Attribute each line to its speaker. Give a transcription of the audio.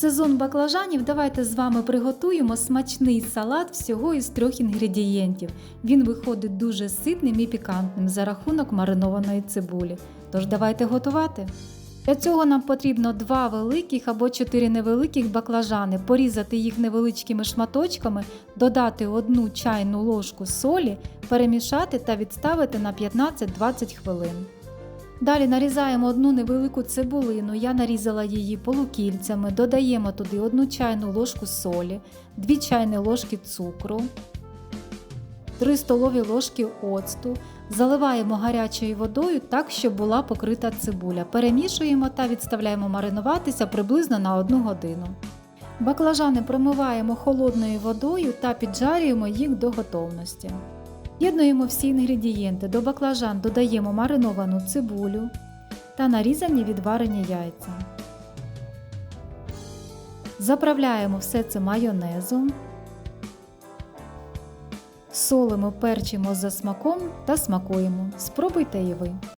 Speaker 1: Сезон баклажанів давайте з вами приготуємо смачний салат всього із трьох інгредієнтів. Він виходить дуже ситним і пікантним за рахунок маринованої цибулі. Тож давайте готувати. Для цього нам потрібно два великих або чотири невеликих баклажани, порізати їх невеличкими шматочками, додати одну чайну ложку солі, перемішати та відставити на 15-20 хвилин. Далі нарізаємо одну невелику цибулину, я нарізала її полукільцями, додаємо туди одну чайну ложку солі, 2 чайні ложки цукру, 3 столові ложки оцту, заливаємо гарячою водою так, щоб була покрита цибуля. Перемішуємо та відставляємо маринуватися приблизно на 1 годину. Баклажани промиваємо холодною водою та піджарюємо їх до готовності. Єднуємо всі інгредієнти. До баклажан додаємо мариновану цибулю та нарізані відварені яйця. Заправляємо все це майонезом. Солимо, перчимо за смаком та смакуємо. Спробуйте і ви.